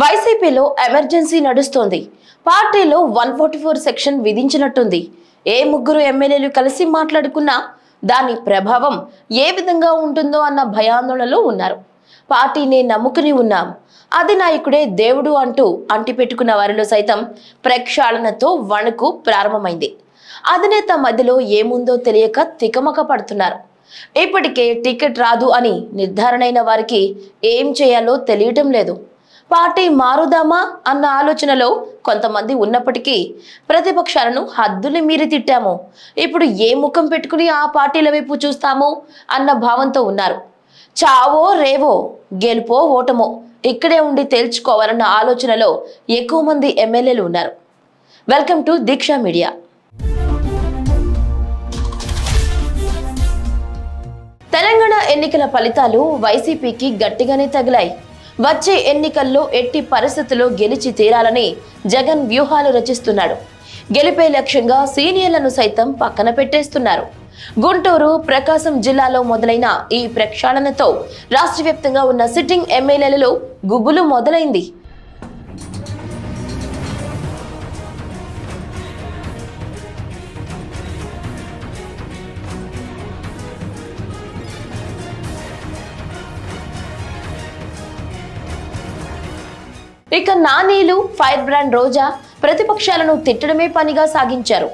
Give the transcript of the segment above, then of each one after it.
వైసీపీలో ఎమర్జెన్సీ నడుస్తోంది. పార్టీలో వన్ ఫార్టీ ఫోర్ సెక్షన్ విధించినట్టుంది. ఏ ముగ్గురు ఎమ్మెల్యేలు కలిసి మాట్లాడుకున్నా దాని ప్రభావం ఏ విధంగా ఉంటుందో అన్న భయాందోళనలో ఉన్నారు. పార్టీనే నమ్ముకుని ఉన్నాం. అధినాయకుడే దేవుడు అంటూ అంటిపెట్టుకున్న వారిలో సైతం ప్రక్షాళనతో వణుకు ప్రారంభమైంది. అధినేత మధ్యలో ఏముందో తెలియక తికమక పడుతున్నారు. ఇప్పటికే టికెట్ రాదు అని నిర్ధారణైన వారికి ఏం చేయాలో తెలియటం లేదు. పార్టీ మారుదామా అన్న ఆలోచనలో కొంతమంది ఉన్నప్పటికీ ప్రతిపక్షాలను హద్దులు మీరి తిట్టాము. ఇప్పుడు ఏ ముఖం పెట్టుకుని ఆ పార్టీల వైపు చూస్తాము అన్న భావంతో ఉన్నారు. చావో రేవో గెలుపో ఓటమో ఇక్కడే ఉండి తేల్చుకోవాలన్న ఆలోచనలో ఎక్కువ మంది ఎమ్మెల్యేలు ఉన్నారు. Welcome to Deeksha media. Telangana ఎన్నికల ఫలితాలు వైసీపీకి గట్టిగానే తగిలాయి. వచ్చే ఎన్నికల్లో ఎట్టి పరిస్థితుల్లో గెలిచి తీరాలని జగన్ వ్యూహాలు రచిస్తున్నాడు. గెలిపే లక్ష్యంగా సీనియర్లను సైతం పక్కన పెట్టేస్తున్నారు. గుంటూరు ప్రకాశం జిల్లాలో మొదలైన ఈ ప్రక్షాళనతో రాష్ట్ర వ్యాప్తంగా ఉన్న సిట్టింగ్ ఎమ్మెల్యేలలో గుబులు మొదలైంది. ఇక నానీలు ఫైర్ బ్రాండ్ రోజా ప్రతిపక్షాలను తిట్టడమే పనిగా సాగించారు.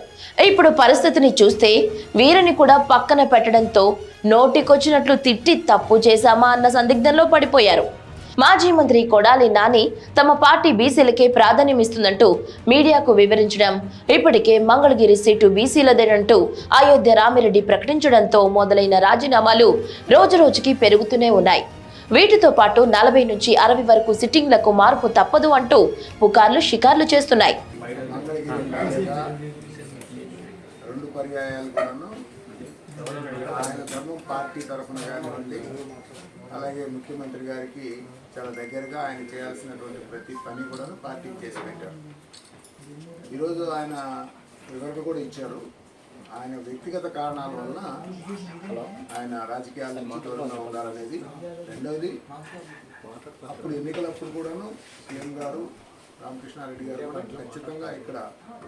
ఇప్పుడు పరిస్థితిని చూస్తే వీరిని కూడా పక్కన పెట్టడంతో నోటికొచ్చినట్లు తిట్టి తప్పు చేశామా అన్న సందిగ్ధంలో పడిపోయారు. మాజీ మంత్రి కొడాలి నాని తమ పార్టీ బీసీలకే ప్రాధాన్యమిస్తుందంటూ మీడియాకు వివరించడం ఇప్పటికే మంగళగిరి సీటు బీసీలదేనంటూ అయోధ్య రామిరెడ్డి ప్రకటించడంతో మొదలైన రాజీనామాలు రోజురోజుకి పెరుగుతూనే ఉన్నాయి. వీటితో పాటు నలభై నుంచి అరవై వరకు సిట్టింగ్లకు మార్పు తప్పదు అంటూ పుకార్లు షికార్లు చేస్తున్నాయి. రెండు పార్టీ తరఫున కానివ్వండి అలాగే ముఖ్యమంత్రి గారికి చాలా దగ్గరగా ఆయన చేయాల్సినటువంటి ప్రతి పని కూడా పార్టీకి చేసి పెట్టారు. ఈరోజు ఆయన వివరణ కూడా ఇచ్చారు. ఆయన వ్యక్తిగత కారణాల వలన ఆయన రాజకీయాల మాట్లాడుతూ దూరంగా ఉండాలనేది రెండవది అప్పుడు ఎన్నికలప్పుడు కూడాను సీఎం గారు రామకృష్ణారెడ్డి గారు కూడా ఖచ్చితంగా ఇక్కడ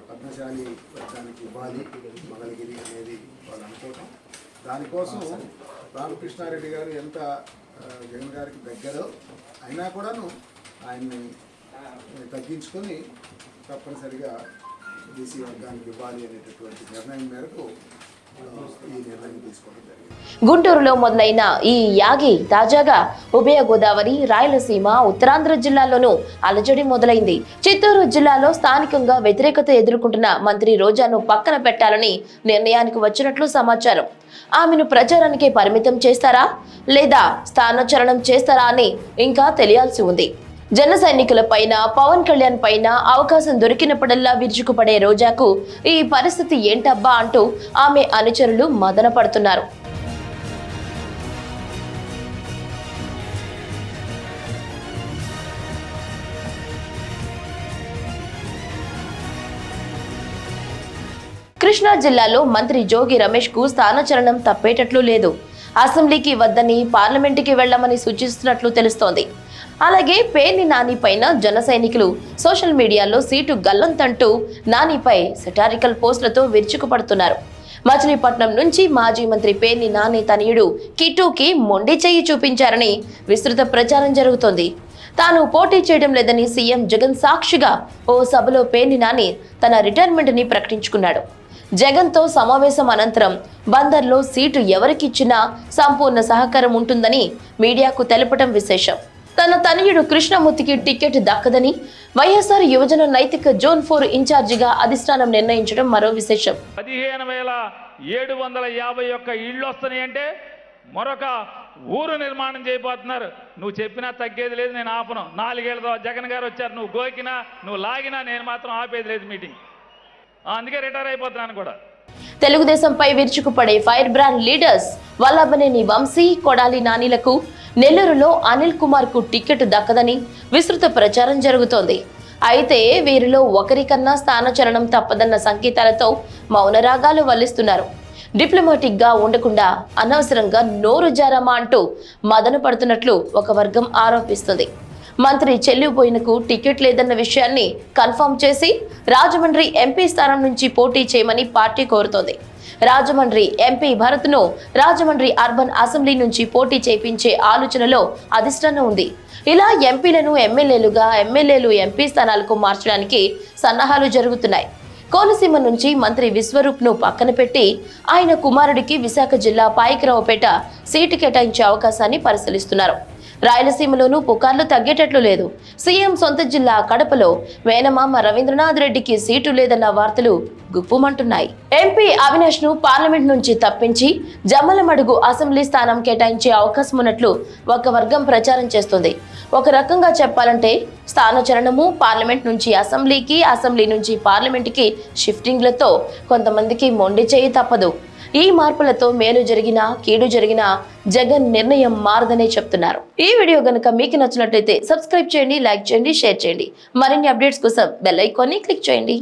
పద్మశాలి వర్గానికి ఇవ్వాలి మంగళగిరి అనేది వాళ్ళు అనుకోవటం. దానికోసం రామకృష్ణారెడ్డి గారు ఎంత జగన్ గారికి దగ్గరో అయినా కూడాను ఆయన్ని తగ్గించుకొని తప్పనిసరిగా బీసీ వర్గానికి ఇవ్వాలి అనేటటువంటి నిర్ణయం మేరకు గుంటూరులో మొదలైన ఈ యాగి తాజాగా ఉభయ గోదావరి రాయలసీమ ఉత్తరాంధ్ర జిల్లాల్లోనూ అలజడి మొదలైంది. చిత్తూరు జిల్లాలో స్థానికంగా వ్యతిరేకత ఎదుర్కొంటున్న మంత్రి రోజాను పక్కన పెట్టాలని నిర్ణయానికి వచ్చినట్లు సమాచారం. ఆమెను ప్రచారానికే పరిమితం చేస్తారా? లేదా స్థానచలనం చేస్తారా అని ఇంకా తెలియాల్సి ఉంది. జన సైనికుల పైన పవన్ కళ్యాణ్ పైన అవకాశం దొరికినప్పుడల్లా విరుచుకుపడే రోజాకు ఈ పరిస్థితి ఏంటబ్బా అంటూ ఆమె అనుచరులు మదన పడుతున్నారు కృష్ణా జిల్లాలో మంత్రి జోగి రమేష్కు స్థానచలనం తప్పేటట్లు లేదు. అసెంబ్లీకి వద్దని పార్లమెంటుకి వెళ్ళమని సూచిస్తున్నట్లు తెలుస్తోంది. అలాగే పేర్ని నాని పైన జన సైనికులు సోషల్ మీడియాలో సీటు గల్లంతంటూ నానిపై సెటారికల్ పోస్టులతో విరుచుకుపడుతున్నారు. మచిలీపట్నం నుంచి మాజీ మంత్రి పేర్ని నాని తనయుడు కిట్టుకి మొండి చెయ్యి చూపించారని విస్తృత ప్రచారం జరుగుతోంది. తాను పోటీ చేయడం లేదని సీఎం జగన్ సాక్షిగా ఓ సభలో పేర్ని నాని తన రిటైర్మెంట్ని ప్రకటించుకున్నాడు. జగన్తో సమావేశం అనంతరం బందర్లో సీటు ఎవరికిచ్చినా సంపూర్ణ సహకారం ఉంటుందని మీడియాకు తెలపడం విశేషం. తన తనయుడు కృష్ణమూర్తికి టికెట్ దక్కదని వైఎస్ఆర్ యువజన నైతిక జోన్ ఫోర్ ఇన్ఛార్జిగా అధిష్టానం నిర్ణయించడం మరో విశేషం. పదిహేను వేల ఏడు వందల యాభై ఒక్క ఇళ్ళు వస్తున్నాయంటే మరొక ఊరు నిర్మాణం చేయబోతున్నారు. నువ్వు చెప్పినా తగ్గేది లేదు నేను ఆపను. నాలుగేళ్ళతో జగన్ గారు వచ్చారు. నువ్వు గోకినా నువ్వు లాగినా నేను మాత్రం ఆపేది లేదు మీటింగ్. అందుకే రిటైర్ అయిపోతున్నాను కూడా. తెలుగుదేశంపై విరుచుకుపడే fire brand leaders Vallabhaneni Vamsi Kodali నానిలకు నెల్లూరులో అనిల్ కుమార్కు టికెట్ దక్కదని విస్తృత ప్రచారం జరుగుతోంది. అయితే వీరిలో ఒకరికన్నా స్థానచలనం తప్పదన్న సంకేతాలతో మౌనరాగాలు వల్లిస్తున్నారు. డిప్లొమాటిక్గా ఉండకుండా అనవసరంగా నోరు జారమా అంటూ మదన పడుతున్నట్లు ఒక వర్గం ఆరోపిస్తుంది. మంత్రి చెల్లిపోయినకు టికెట్ లేదన్న విషయాన్ని కన్ఫర్మ్ చేసి రాజమండ్రి ఎంపీ స్థానం నుంచి పోటీ చేయమని పార్టీ కోరుతోంది. రాజమండ్రి ఎంపీ భరత్ను రాజమండ్రి అర్బన్ అసెంబ్లీ నుంచి పోటీ చేపించే ఆలోచనలో అధిష్టానం ఉంది. ఇలా ఎంపీలను ఎమ్మెల్యేలుగా ఎమ్మెల్యేలు ఎంపీ స్థానాలకు మార్చడానికి సన్నాహాలు జరుగుతున్నాయి. కోనసీమ నుంచి మంత్రి విశ్వరూప్ను పక్కన పెట్టి ఆయన కుమారుడికి విశాఖ జిల్లా పాయకరావుపేట సీటు కేటాయించే అవకాశాన్ని పరిశీలిస్తున్నారు. రాయలసీమలోనూ పుకార్లు తగ్గేటట్లు లేదు. సీఎం సొంత జిల్లా కడపలో మేనమామ రవీంద్రనాథ్ రెడ్డికి సీటు లేదన్న వార్తలు గుప్పుమంటున్నాయి. ఎంపీ అవినాష్ను పార్లమెంట్ నుంచి తప్పించి జమ్మలమడుగు అసెంబ్లీ స్థానం కేటాయించే అవకాశం ఉన్నట్లు ఒక వర్గం ప్రచారం చేస్తుంది. ఒక రకంగా చెప్పాలంటే స్థానచలనము పార్లమెంట్ నుంచి అసెంబ్లీకి అసెంబ్లీ నుంచి పార్లమెంట్కి షిఫ్టింగ్లతో కొంతమందికి మొండి చేయి తప్పదు. ఈ మార్పులతో మేలు జరిగినా కీడు జరిగినా జగన్ నిర్ణయం మారదనే చెప్తున్నారు. ఈ వీడియో గనుక మీకు నచ్చినట్లయితే సబ్స్క్రైబ్ చేయండి లైక్ చేయండి షేర్ చేయండి. మరిన్ని అప్డేట్స్ కోసం బెల్ ఐకాన్ని క్లిక్ చేయండి.